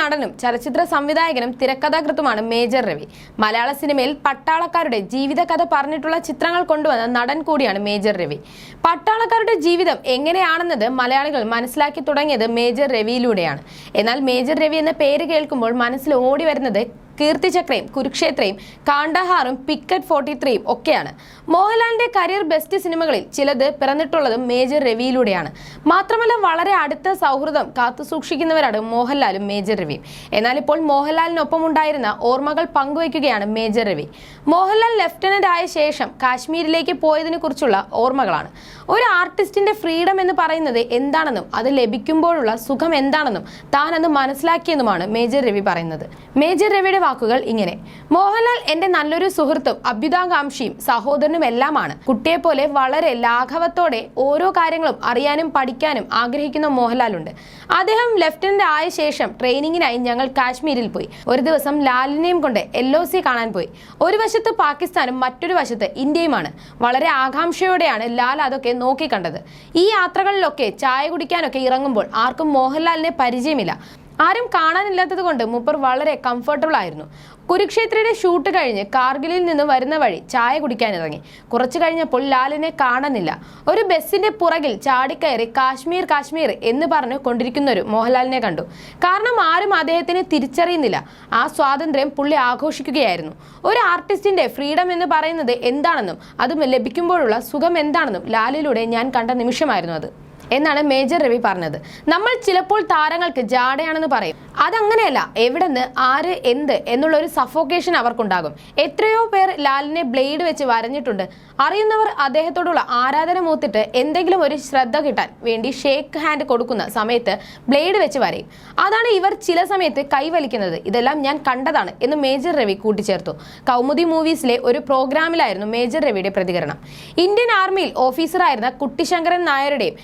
നടനും ചലച്ചിത്ര സംവിധായകനും തിരക്കഥാകൃത്തുമാണ് മേജർ രവി. മലയാള സിനിമയിൽ പട്ടാളക്കാരുടെ ജീവിതകഥ പറഞ്ഞിട്ടുള്ള ചിത്രങ്ങൾ കൊണ്ടുവന്ന നടൻ കൂടിയാണ് മേജർ രവി. പട്ടാളക്കാരുടെ ജീവിതം എങ്ങനെയാണെന്നത് മലയാളികൾ മനസ്സിലാക്കി തുടങ്ങിയത് മേജർ രവിയിലൂടെയാണ്. എന്നാൽ മേജർ രവി എന്ന പേര് കേൾക്കുമ്പോൾ മനസ്സിൽ ഓടി വരുന്നത് കീർത്തിചക്രയും കുരുക്ഷേത്രയും കാണ്ടഹാറും പിക്കറ്റ് ഫോർട്ടി ത്രീയും ഒക്കെയാണ്. മോഹൻലാലിന്റെ കരിയർ ബെസ്റ്റ് സിനിമകളിൽ ചിലത് പിറന്നിട്ടുള്ളതും മേജർ രവിയിലൂടെയാണ് മാത്രമല്ല വളരെ അടുത്ത സൗഹൃദം കാത്തു സൂക്ഷിക്കുന്നവരാണ് മോഹൻലാലും മേജർ രവിയും എന്നാൽ ഇപ്പോൾ മോഹൻലാലിനൊപ്പം ഉണ്ടായിരുന്ന ഓർമ്മകൾ പങ്കുവയ്ക്കുകയാണ് മേജർ രവി മോഹൻലാൽ ലെഫ്റ്റനന്റ് ആയ ശേഷം കാശ്മീരിലേക്ക് പോയതിനെ കുറിച്ചുള്ള ഓർമ്മകളാണ്. ഒരു ആർട്ടിസ്റ്റിന്റെ ഫ്രീഡം എന്ന് പറയുന്നത് എന്താണെന്നും അത് ലഭിക്കുമ്പോഴുള്ള സുഖം എന്താണെന്നും താൻ മനസ്സിലാക്കിയെന്നുമാണ് മേജർ രവി പറയുന്നത്. മേജർ രവിയുടെ വാക്കുകൾ ഇങ്ങനെ. മോഹൻലാൽ എന്റെ നല്ലൊരു സുഹൃത്തും അഭ്യുതാകാംക്ഷിയും സഹോദരനും എല്ലാമാണ് കുട്ടിയെ പോലെ വളരെ ലാഘവത്തോടെ ഓരോ കാര്യങ്ങളും അറിയാനും പഠിക്കാനും ആഗ്രഹിക്കുന്ന മോഹൻലാൽ ഉണ്ട് അദ്ദേഹം ലെഫ്റ്റനന്റ് ആയ ശേഷം ട്രെയിനിങ്ങിനായി ഞങ്ങൾ കാശ്മീരിൽ പോയി. ഒരു ദിവസം ലാലിനെയും കൊണ്ട് എൽ ഒ സി കാണാൻ പോയി. ഒരു വശത്ത് പാകിസ്ഥാനും മറ്റൊരു വശത്ത് ഇന്ത്യയുമാണ്. വളരെ ആകാംക്ഷയോടെയാണ് ലാൽ അതൊക്കെ നോക്കിക്കണ്ടത്. ഈ യാത്രകളിലൊക്കെ ചായ കുടിക്കാനൊക്കെ ഇറങ്ങുമ്പോൾ ആർക്കും മോഹൻലാലിനെ പരിചയമില്ല. ആരും കാണാനില്ലാത്തത് കൊണ്ട് മൂപ്പർ വളരെ കംഫർട്ടബിൾ ആയിരുന്നു. കുരുക്ഷേത്രയുടെ ഷൂട്ട് കഴിഞ്ഞ് കാർഗിലിൽ നിന്ന് വരുന്ന വഴി ചായ കുടിക്കാനിറങ്ങി കുറച്ചു കഴിഞ്ഞപ്പോൾ ലാലിനെ കാണുന്നില്ല. ഒരു ബസ്സിന്റെ പുറകിൽ ചാടിക്കയറി കാശ്മീർ കാശ്മീർ എന്ന് പറഞ്ഞു കൊണ്ടിരിക്കുന്ന ഒരു മോഹൻലാലിനെ കണ്ടു. കാരണം ആരും അദ്ദേഹത്തിനെ തിരിച്ചറിയുന്നില്ല. ആ സ്വാതന്ത്ര്യം പുള്ളി ആഘോഷിക്കുകയായിരുന്നു. ഒരു ആർട്ടിസ്റ്റിന്റെ ഫ്രീഡം എന്ന് പറയുന്നത് എന്താണെന്നും അതും ലഭിക്കുമ്പോഴുള്ള സുഖം എന്താണെന്നും ലാലിലൂടെ ഞാൻ കണ്ട നിമിഷമായിരുന്നു അത്. എന്നാണ് മേജർ രവി പറഞ്ഞത്. നമ്മൾ ചിലപ്പോൾ താരങ്ങൾക്ക് ജാടയാണെന്ന് പറയും. അതങ്ങനെയല്ല എവിടെന്ന് ആര് എന്ത് എന്നുള്ള ഒരു സഫോക്കേഷൻ അവർക്കുണ്ടാകും. എത്രയോ പേർ ലാലിനെ ബ്ലേഡ് വെച്ച് വരഞ്ഞിട്ടുണ്ട്. അറിയുന്നവർ അദ്ദേഹത്തോടുള്ള ആരാധന മൂത്തിട്ട് എന്തെങ്കിലും ഒരു ശ്രദ്ധ കിട്ടാൻ വേണ്ടി ഷേക്ക് ഹാൻഡ് കൊടുക്കുന്ന സമയത്ത് ബ്ലേഡ് വെച്ച് വരയും. അതാണ് ഇവർ ചില സമയത്ത് കൈവലിക്കുന്നത് ഇതെല്ലാം ഞാൻ കണ്ടതാണ് എന്ന് മേജർ രവി കൂട്ടിച്ചേർത്തു. കൗമുദി മൂവീസിലെ ഒരു പ്രോഗ്രാമിലായിരുന്നു മേജർ രവിയുടെ പ്രതികരണം. ഇന്ത്യൻ ആർമിയിൽ ഓഫീസറായിരുന്ന കുട്ടിശങ്കരൻ നായരുടെയും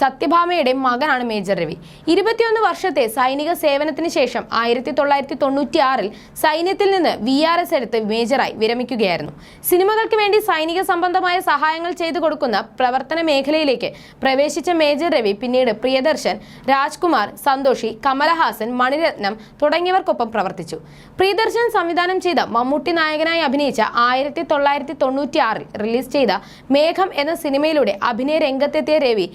സത്യഭാമയുടെ മകനാണ് മേജർ രവി. ഇരുപത്തിയൊന്ന് വർഷത്തെ സൈനിക സേവനത്തിന് ശേഷം ആയിരത്തി തൊള്ളായിരത്തി തൊണ്ണൂറ്റി ആറിൽ സൈന്യത്തിൽ നിന്ന് വി ആർ എസ് എടുത്ത് മേജറായി വിരമിക്കുകയായിരുന്നു. സിനിമകൾക്ക് വേണ്ടി സൈനിക സംബന്ധമായ സഹായങ്ങൾ ചെയ്തു കൊടുക്കുന്ന പ്രവർത്തന മേഖലയിലേക്ക് പ്രവേശിച്ച മേജർ രവി പിന്നീട് പ്രിയദർശൻ രാജ്കുമാർ സന്തോഷി കമലഹാസൻ മണിരത്നം തുടങ്ങിയവർക്കൊപ്പം പ്രവർത്തിച്ചു. പ്രിയദർശൻ സംവിധാനം ചെയ്ത മമ്മൂട്ടി നായകനായി അഭിനയിച്ച ആയിരത്തി തൊള്ളായിരത്തി തൊണ്ണൂറ്റി ആറിൽ റിലീസ് ചെയ്ത മേഘം എന്ന സിനിമയിലൂടെ അഭിനയ രംഗത്തെത്തിയ രവി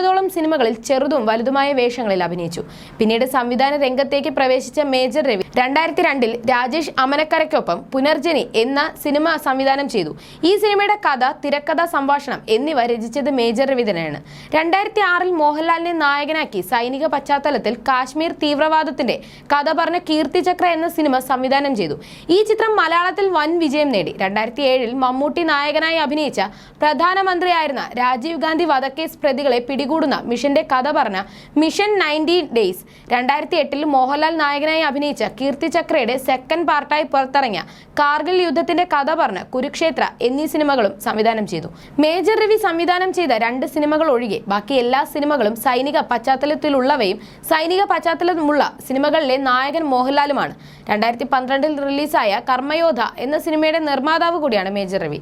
ഇരുപതോളം സിനിമകളിൽ ചെറുതും വലുതുമായ വേഷങ്ങളിൽ അഭിനയിച്ചു. പിന്നീട് സംവിധാന രംഗത്തേക്ക് പ്രവേശിച്ച മേജർ രവി രണ്ടായിരത്തി രണ്ടിൽ രാജേഷ് അമനക്കരയ്ക്കൊപ്പം പുനർജനി എന്ന സിനിമ സംവിധാനം ചെയ്തു. ഈ സിനിമയുടെ കഥ തിരക്കഥ സംഭാഷണം എന്നിവ രചിച്ചത് മേജർ രവി തന്നെയാണ്. രണ്ടായിരത്തി ആറിൽ മോഹൻലാലിനെ നായകനാക്കി സൈനിക പശ്ചാത്തലത്തിൽ കാശ്മീർ തീവ്രവാദത്തിന്റെ കഥ പറഞ്ഞ കീർത്തിചക്ര എന്ന സിനിമ സംവിധാനം ചെയ്തു. ഈ ചിത്രം മലയാളത്തിൽ വൻ വിജയം നേടി. രണ്ടായിരത്തി ഏഴിൽ മമ്മൂട്ടി നായകനായി അഭിനയിച്ച പ്രധാനമന്ത്രിയായിരുന്ന രാജീവ് ഗാന്ധി വധക്കേസ് പ്രതികളെ പിടികൂടുന്ന മിഷന്റെ കഥ പറഞ്ഞ മിഷൻ നയന്റീൻ ഡേയ്സ് രണ്ടായിരത്തി എട്ടിൽ മോഹൻലാൽ നായകനായി അഭിനയിച്ച കീർത്തി ചക്രയുടെ സെക്കൻഡ് പാർട്ടായി പുറത്തിറങ്ങിയ കാർഗിൽ യുദ്ധത്തിന്റെ കഥ പറഞ്ഞ കുരുക്ഷേത്ര എന്നീ സിനിമകളും സംവിധാനം ചെയ്തു. മേജർ രവി സംവിധാനം ചെയ്ത രണ്ട് സിനിമകൾ ഒഴികെ ബാക്കി എല്ലാ സിനിമകളും സൈനിക പശ്ചാത്തലത്തിലുള്ളവയും സൈനിക പശ്ചാത്തലമുള്ള സിനിമകളിലെ നായകൻ മോഹൻലാലുമാണ്. രണ്ടായിരത്തി പന്ത്രണ്ടിൽ റിലീസായ കർമ്മയോധ എന്ന സിനിമയുടെ നിർമ്മാതാവ് കൂടിയാണ് മേജർ രവി.